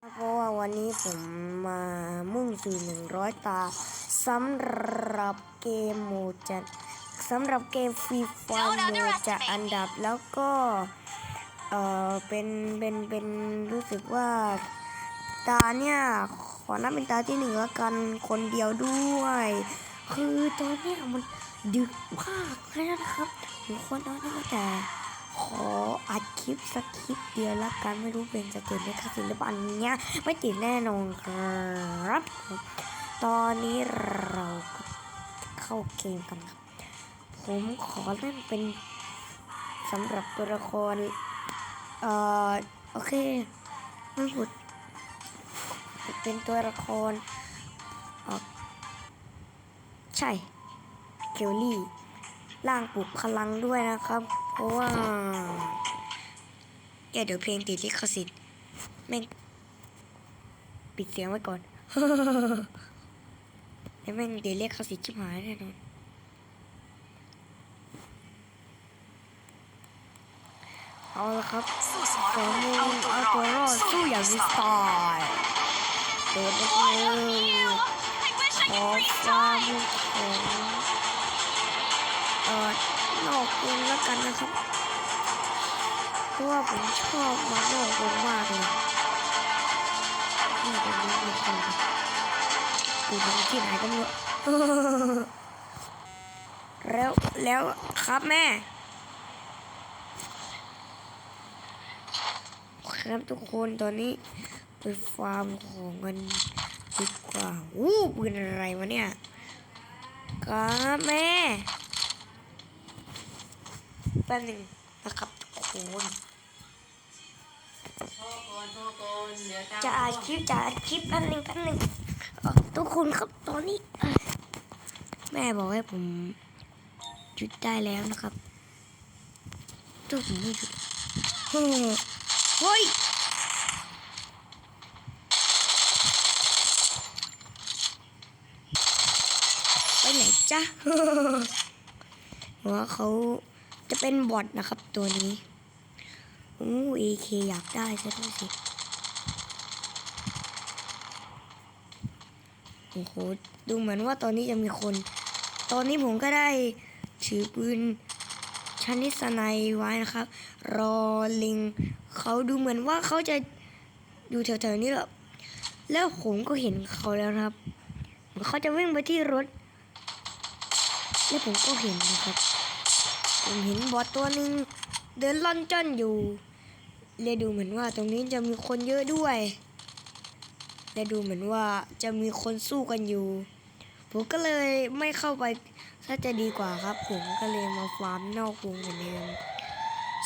เพราะว่าวันนี้ผมมามุ่งสู่หนึ่งร้อยตาสำหรับเกมโมดจะสำหรับเกมฟรีไฟ Don't โมจะอันดับแล้วก็เออเป็นเป็นเป็นรู้สึกว่าตาเนี่ยขอนับเป็นตาที่หนึ่งล้วกันคนเดียวด้วย คือตอนเนี้ยมันดึกมากแล้วนะครับทุกคนนอนแล้วแต่ ขออัดคลิปสักคลิปเดียวล้วกันไม่รู้เป็นจะติดไหมคะศิลปะอันเนี้ยไม่ติดแน่นอนครับ ตอนนี้เราก็เข้าเกมกันครับ ผมขอเล่นเป็นสำหรับตัวละคร เอ่อ โอเคไม่พูดเป็นตัวละครอ่อใช่ เคลลี่ ร่างปลุกพลังด้วยนะครับ เพราะว่าแกเดี๋ยวเพลงติดลิขสิทธิ์แม่งปิดเสียงไว้ก่อนแล้วแม่งเดี๋ยวเรียกเขาสิทธิ์ชิบหายแน่นอนเอาละครับสู้สมขรอภูมูมิเอาเอาตัตัววรรออดดสู้สู้อย่อาย่างงมีมีสสไตไตล์ล์เดินไป Boy, เล love ย you. I wish I ขอ could freeze ฟาร์ม time. ของ เอ่อนอกเกมแล้วกันนะครับ เพราะว่าผมชอบมานอกเกมมากเลยนี่เป็นนี้มีคนอยู่ตรงที่ไหนก็ไม่รู้แล้วแล้วครับแม่ครับทุกคนตอนนี้ไปฟาร์มของกันดีกว่าวู้ปืนอะไรวะเนี่ยครับแม่ แป๊บหนึงนะครับทุกคนจะอัดคลิปจะอัดคลิปแป๊บหนึงแป๊บหนึงเอ่อทุกคนครับตอนนี้เอ่อแม่บอกให้ผมหยุดได้แล้วนะครับถ้าผมไม่หยุดเฮ้ยเฮ้ยไปไหนจ๊ะว่าเขา จะเป็นบอทนะครับตัวนี้อู้เอเคอยากได้ซะด้วยสิ โอ้โห ดูเหมือนว่าตอนนี้จะมีคน ตอนนี้ผมก็ได้ถือปืนชนิดสไนไว้นะครับ รอลิง เขาดูเหมือนว่าเขาจะอยู่แถวๆนี้แหละ แล้วผมก็เห็นเขาแล้วครับเหมือนเขาจะวิ่งไปที่รถ แล้วผมก็เห็นนะครับ ผมเห็นบอสตัวหนึ่งเดินล่อนจ้อนอยู่ เลยดูเหมือนว่าตรงนี้จะมีคนเยอะด้วย และดูเหมือนว่าจะมีคนสู้กันอยู่ ผมก็เลยไม่เข้าไปถ้าจะดีกว่าครับ ผมก็เลยมาฟาร์มนอกวงเหมือนเดิม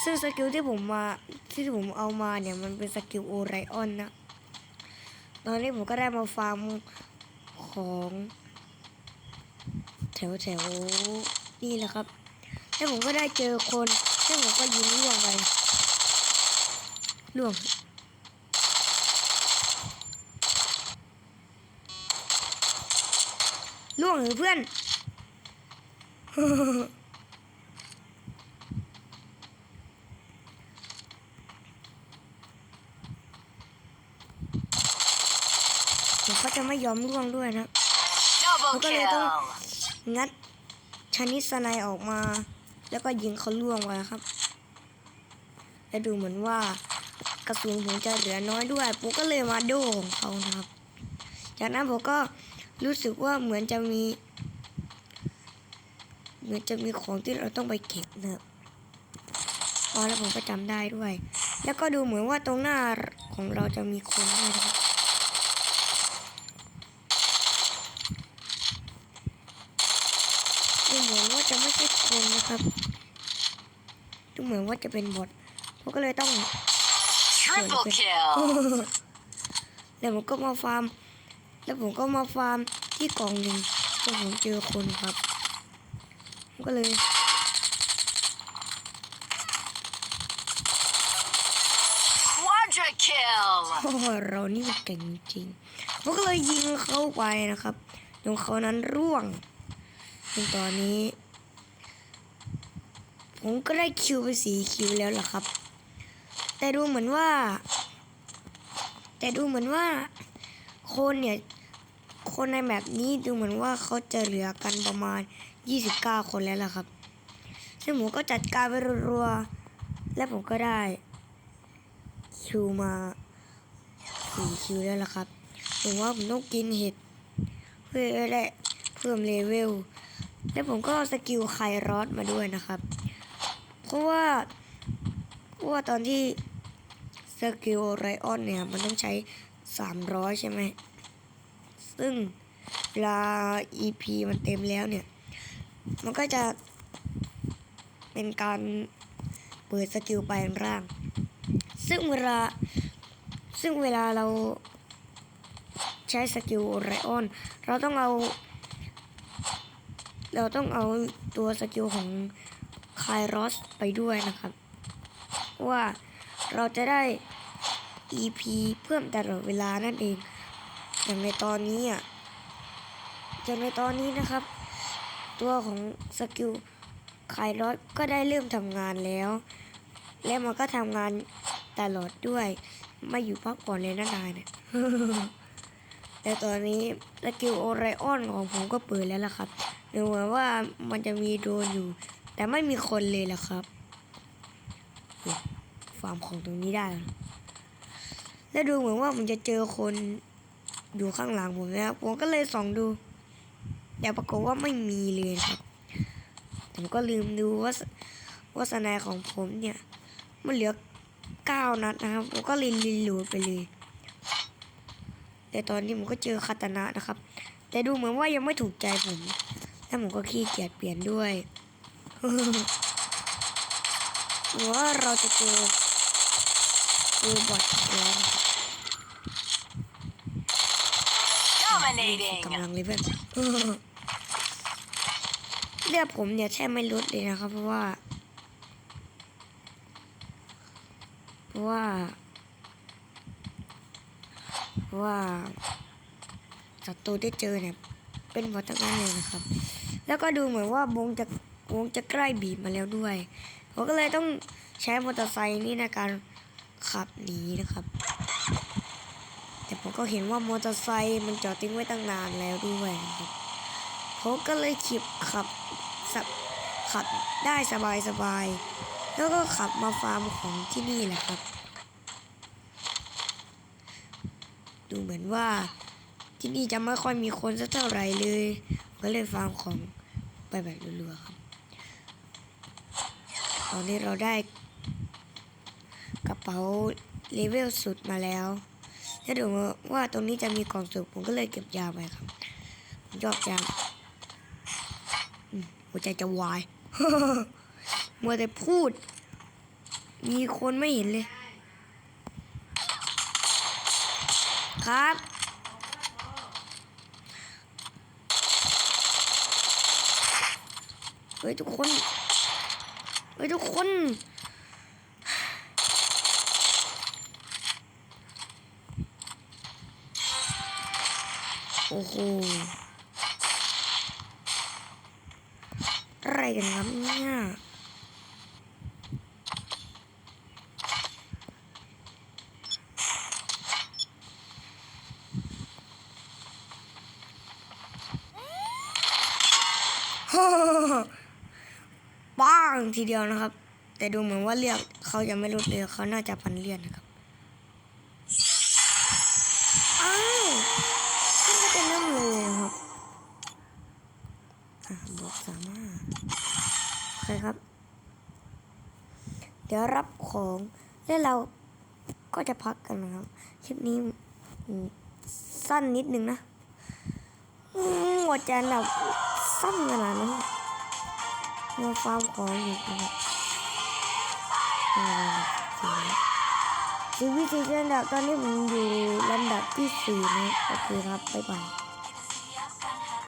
ซึ่งสกิลที่ผมมาที่ผมเอามาเนี่ยมันเป็นสกิลโอไรออนนะ ตอนนี้ผมก็ได้มาฟาร์มของ แถวแถวๆนี่แหละครับ แล้วผมก็ได้เจอคนแล้วผมก็ยิงล่วงไปล่วงล่วงหรือเพื่อนผมก็จะไม่ยอมล่วงด้วยนะ Double Okay, kill. ต้องงัดชนิดสไนออกมา แล้วก็ยิงเขาล่วงไว้ครับ และดูเหมือนว่ากระสุนผมจะเหลือน้อยด้วยผมก็เลยมาโดของเขานะครับ จากนั้นผมก็รู้สึกว่าเหมือนจะมีเหมือนจะมีของที่เราต้องไปเก็บนะครับอ๋อแล้วผมก็จำได้ด้วย แล้วก็ดูเหมือนว่าตรงหน้าของเราจะมีคนด้วยนะครับ ดูเหมือนว่าจะไม่ใช่ค นนะครับดูเหมือนว่าจะเป็นบอทผมก็เลยต้อง Triple kill. แล้วผมก็มาฟาร์ม แล้วผมก็มาฟาร์มที่กล่องหนึ่งจนผมเจอคนครับผมก็เลย Quadra kill. โอ้โหเรานี่มันเก่งจริงผมก็เลยยิงเข้าไปนะครับจนเขานั้นร่วงจนตอนนี้ ผมก็ได้คิวไปสีคิวแล้วล่ะครับ แต่ดูเหมือนว่า แต่ดูเหมือนว่า คนเนี่ย คนในแบบนี้ดูเหมือนว่าเขาจะเหลือกันประมาณ 29 คนแล้วล่ะครับ ซึ่งผมก็จัดการไปรัวๆ และผมก็ได้ คิวมาสี่คิวแล้วล่ะครับ ผมว่าผมต้องกินเห็ด เพื่อได้เพิ่มเลเวล และผมก็สกิลไครอสมาด้วยนะครับ เพราะว่าเพราะว่าตอนที่สกิลไรออนเนี่ย มันต้องใช้ 300 ใช่ไหม ซึ่งเวลา EP มันเต็มแล้วเนี่ย มันก็จะเป็นการเปิดสกิลไปลงร่าง ซึ่งเวลา ซึ่งเวลาเราใช้สกิลไรออน เราต้องเอา เราต้องเอาตัวสกิลของ คายรอสไปด้วยนะครับ ว่าเราจะได้ EP เพิ่มตลอดเวลานั่นเองอย่างในตอนนี้อะอย่างในตอนนี้นะครับ ตัวของสกิลคายรอสก็ได้เริ่มทำงานแล้ว และมันก็ทำงานตลอดด้วยไม่อยู่พักผ่อนเลยนะนายเนี่ยแต่ตอนนี้สกิลโอไรออนของผมก็เปิดแล้วล่ะครับดูเหมือนว่ามันจะมีโดนอยู่ แต่ไม่มีคนเลยละครับฟาร์มของตรงนี้ได้แล้วและดูเหมือนว่าผมจะเจอคนอยู่ข้างหลังผมนะครับผมก็เลยส่องดูแต่ปรากฏว่าไม่มีเลยครับ ผมก็ลืมดูว่าว่าสนายของผมเนี่ย มันเหลือเก้านัดนะครับ ผมก็เลยรีโหลดไปเลย แต่ตอนนี้ผมก็เจอคาตานะนะครับ แต่ดูเหมือนว่ายังไม่ถูกใจผม แล้วผมก็ขี้เกียจเปลี่ยนด้วย หรือว่าเราจะเจอเจอบอทแล้วนะครับ Dominating. กำลังเลยเพื่อนเลือดผมเนี่ยแทบไม่ลดเลยนะครับ เพราะว่า เพราะว่าเพราะว่าศัตรูที่เจอเนี่ย เป็นบอททั้งนั้นเลยนะครับ แล้วก็ดูเหมือนว่าวงจะ วงจะใกล้บีบมาแล้วด้วยผมก็เลยต้องใช้มอเตอร์ไซค์นี่ในการขับหนีนะครับ แต่ผมก็เห็นว่ามอเตอร์ไซค์มันจอดทิ้งไว้ตั้งนานแล้วด้วยนะครับผมก็เลยขีบขับสับขับได้สบายสบายแล้วก็ขับมาฟาร์มของที่นี่แหละครับ ดูเหมือนว่าที่นี่จะไม่ค่อยมีคนสักเท่าไหร่เลย ก็เลยฟาร์มของไปแบบรัวๆครับ ตอนนี้เราได้กระเป๋าเลเวลสุดมาแล้วแล้วดูว่าตรงนี้จะมีกล่องสุกผมก็เลยเก็บยาไปครับผมชอบยาอืมหัวใจจะวายมัวแต่พูด มีคนไม่เห็นเลย ครับเฮ้ยทุกคน เฮ้ยทุกคนโอ้โหอะไรกันครับเนี่ย ป้าง ทีเดียวนะครับ แต่ดูเหมือนว่าเลือดเขาจะไม่ลดเลยเขาน่าจะพันเลือดนะครับอ้าวขึ้นมาเป็นเริ่มเลยครับอะบวกสามารถโอเคครับ เดี๋ยวรับของแล้วเราก็จะพักกันนะครับคลิปนี้สั้นนิดนึงนะหัวใจแบบสั้นขนาดนั้น มาฟาร์มของอยู่นะครับชีวิตสี่อันดับตอนนี้ผมอยู่ลำดับที่สี่นะโอเคครับ บ๊ายบาย